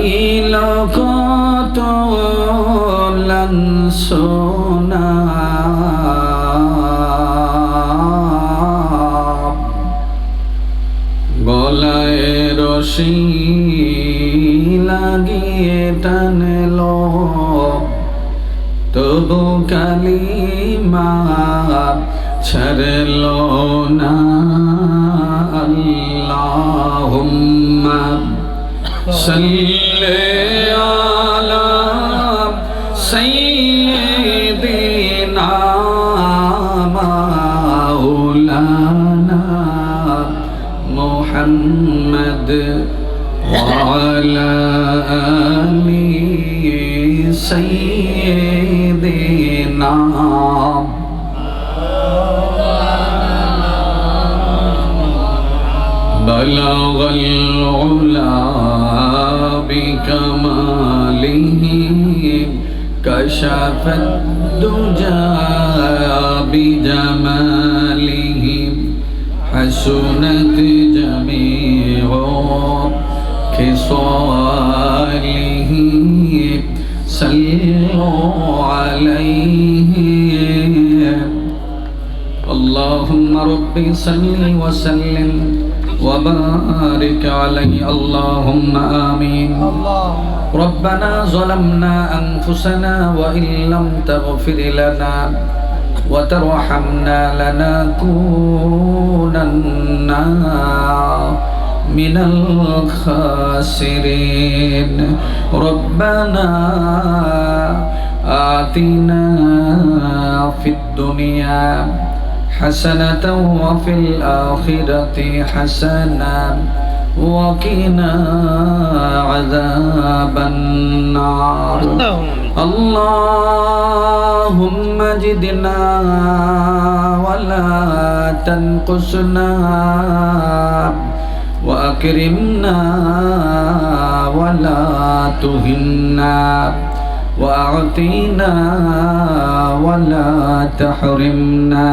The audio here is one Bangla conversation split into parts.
পাইল কত লাঞ্ছনা গলায় রশি লাগিয়ে টানল। তবু কালিমা ছাড়ল না। আল্লাহুম্মা صل على سيدنا مولانا محمد وعلى آل سيدنا بلغ العلا بكماله كشف الدجى بجماله حسنت جميع خصاله صلوا عليه اللهم ربي صل وسلم. وبارك عليه اللهم آمين ربنا ظلمنا أنفسنا وإن لم تغفر لنا وترحمنا لنكونن من الخاسرين ربنا آتنا في الدنيا حسنة وفي الآخرة حسنة وقنا عذاب النار. اللهم جدنا ولا تنقصنا وأكرمنا ولا تهنا وأعطينا ولا تحرمنا.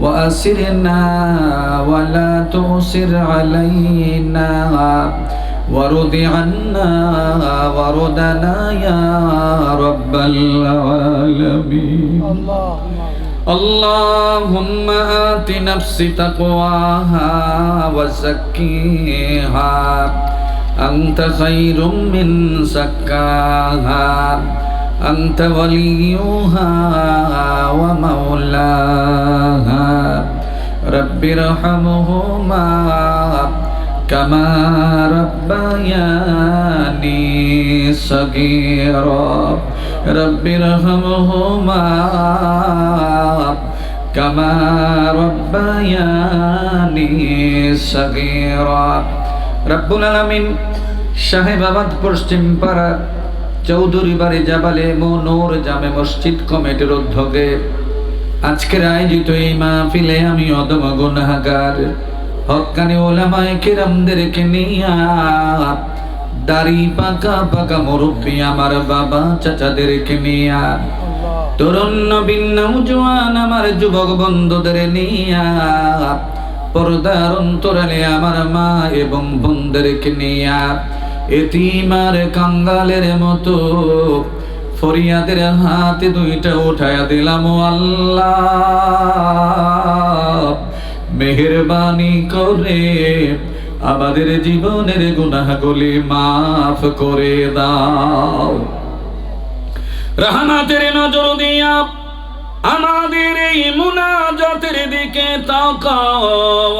وأسرنا ولا تؤسر علينا ورض عنا وردنا يا رب العالمين اللهم آت نفسي تقواها وزكيها أنت خير من زكاها أنت وليها ومولاها رب ارحمهما كما ربياني صغيرا رب ارحمهما كما ربياني صغيرا রব্বুল আলামিন সাহেবাবাদ পশ্চিম পাড়া চৌধুরী বাড়ি জাবালে মনোর জামে মসজিদ কমিটির উদ্যোগে আজকের আয়োজিত এই মাহফিলে আমি অদম গুনাহগার। হকানি ওলামায়ে কিরামদেরকে নিয়া দাড়ি পাকা পাকা মুরব্বী আমার বাবা চাচাদেরকে নিয়া তরুণ নবীন নৌজওয়ান আমার যুবক বন্ধুদের নিয়া পর্দার অন্তরালে আমার মা এবং বোনদেরকে নিয়া এতিমার কাঙ্গালের মতো ফরিয়াদের হাতে দুইটা উঠায়া দিলাম আল্লাহ। মেহরবানি করে আমাদের জীবনের গুনাহগুলি মাফ করে দাও। রহমাতের নজর দিয়া আমাদের এই মুনাজাতের দিকে তাকাও,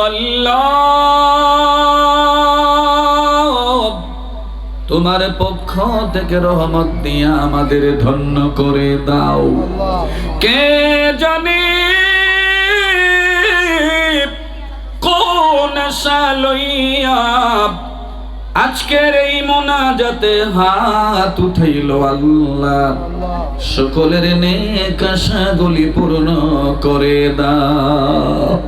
আল্লাহ। তোমার পক্ষ থেকে রহমত দিয়া আমাদের ধন্য করে দাও। কে জানে কোন আজকের এই মোনাজাতে হাত উঠাইল আল্লাহ। সকলের নেক পূর্ণ করে দাও।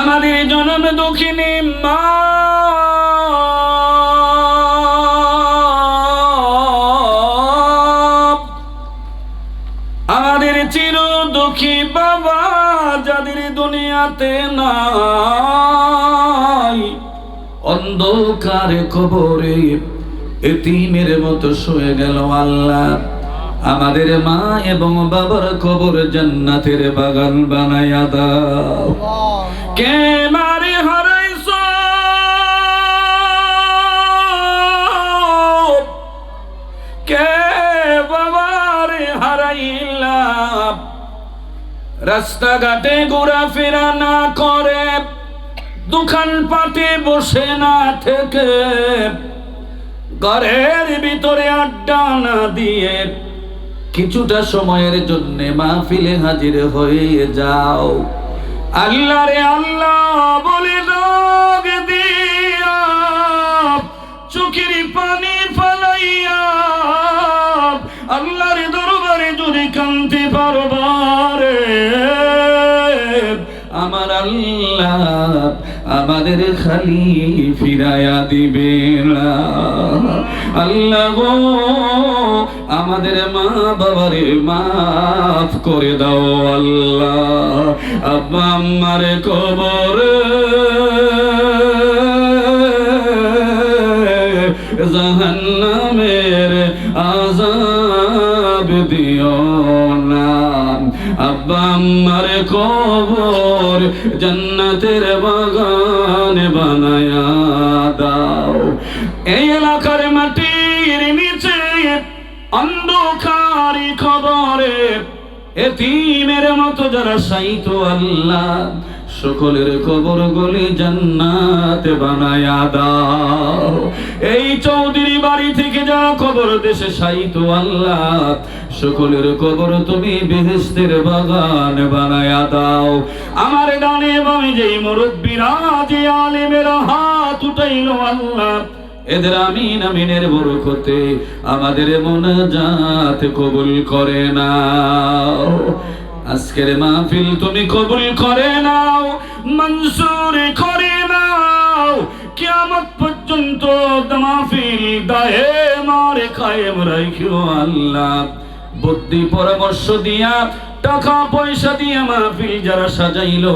আমাদের জনম দুঃখিনী মা দুঃখী বাবা যাদের দুনিয়াতে নাই। অন্ধকার কবরে এতিমের মতো শুয়ে গেল আল্লাহ। আমাদের মা এবং বাবার কবর জান্নাতের বাগান বানাইয়া দাও। কে মারে রাস্তাঘাটে ঘোরাফেরা না করে দোকান পাটে বসে না থেকে। ঘরের ভিতরে আড্ডা না দিয়ে কিছুটা সময়ের জন্য মাহফিলে হাজির হয়ে যাও। আল্লাহ রে আল্লাহ বলে ডাক দিয়া চোখের পানি আল্লাহ, আমাদের খালি ফিরায়া দিবে আল্লাহ গো, আমাদের মা বাবারে মাফ করে দাও আল্লাহ। আব্বা আমার কবরে জাহান্নামের আমার কবর জান্নাতের বাগান বানায়া দাও। এই এলাকার মাটির নিচে অন্ধকারী খবরে এতিমের মতো যারা সাইতো আল্লাহ সকলের কবর গলি জান্নাতে বানায়া দাও। এই চৌধুরী বাড়ি থেকে যারা কবর দেশে সাইত আল্লাহ, সকলের কবর তুমি বেহেস্তের বাগান বানায়া দাও। আমার ডানে বামে যেই মুরব্বীরা, যে আলেমেরা হাত উঠাইলো আল্লাহ, এদের আমিন আমিনের বরকতে আমাদের মোনাজাত কবুল করে নাও। আজকের মাহফিল তুমি কবুল করে নাও মনসুর করে নাও। কিয়ামত পর্যন্ত মাহফিল দায়ে মারে কায়েম রাখিও আল্লাহ। বুদ্ধি পরামর্শ দিয়া টাকা পয়সা দিয়া মাহফিল যারা সাজাইলো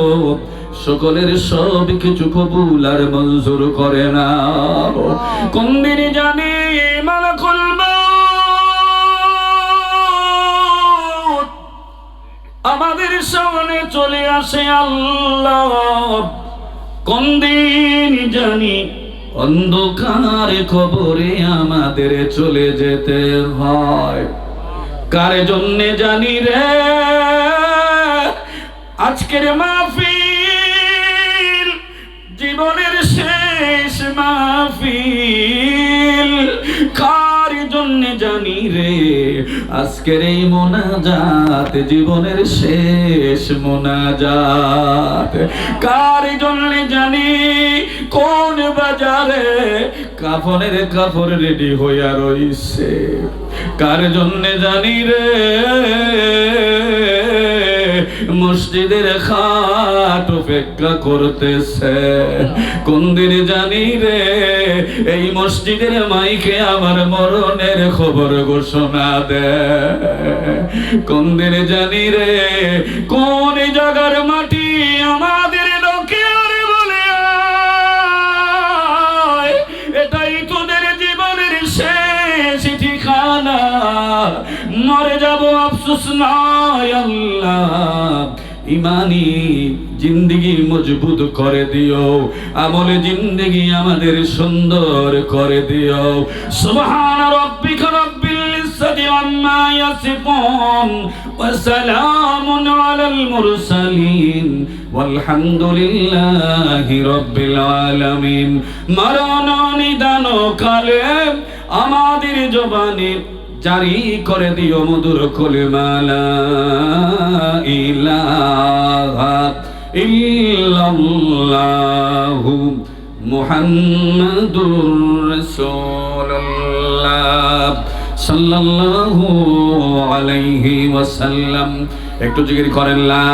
সকলের সব কিছু কবুল আর মঞ্জুর করে না কোন দিন জানি আমাদের সামনে চলে আসে আল্লাহ। কোন দিন জানি অন্ধকার খবরে আমাদের চলে যেতে হয়। কার জন্যে জানি রে? আজকের মাহফিল জীবনের আজকের এই মোনাজাত জীবনের শেষ মোনাজাত। কার জন্য জানি? কোন বাজারে? কাফনের কাপড় রেডি হইয়া রইছে। কার জন্য জানি রে? মসজিদের খাট অপেক্ষা করতেছে। কোন দিন জানি রে, এই মসজিদের মাইকে আমার মরণের খবর ঘোষণা দে। কোন দিন জানি রে, কোন জায়গার মাটি আমাদের লোকে বলে এটাই তোদের জীবনের শেষ ঠিকানা। মরে যাব আফসোস আল্লাহ ইমানি জিন্দগি মজবুত করে দিও আমলে জিন্দগি আমাদের সুন্দর করে দিও সুবহান রাব্বিকা রাব্বিল ইজ্জাতি আম্মা ইয়াসিফুন ওয়া সালামুন আলাল মুরসালিন والحمد لله رب العالمين মরণ নিদান কালে আমাদের জবানে জারি করে দিও মধুর কলিমালা। সাল্লাল্লাহু আলাইহি একটু জিকির করেন, লা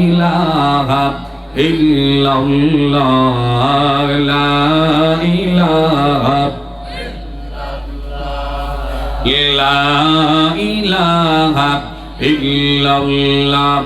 ইলাহা ইল্লাল্লাহ, লা ইলাহা لا إله إلا الله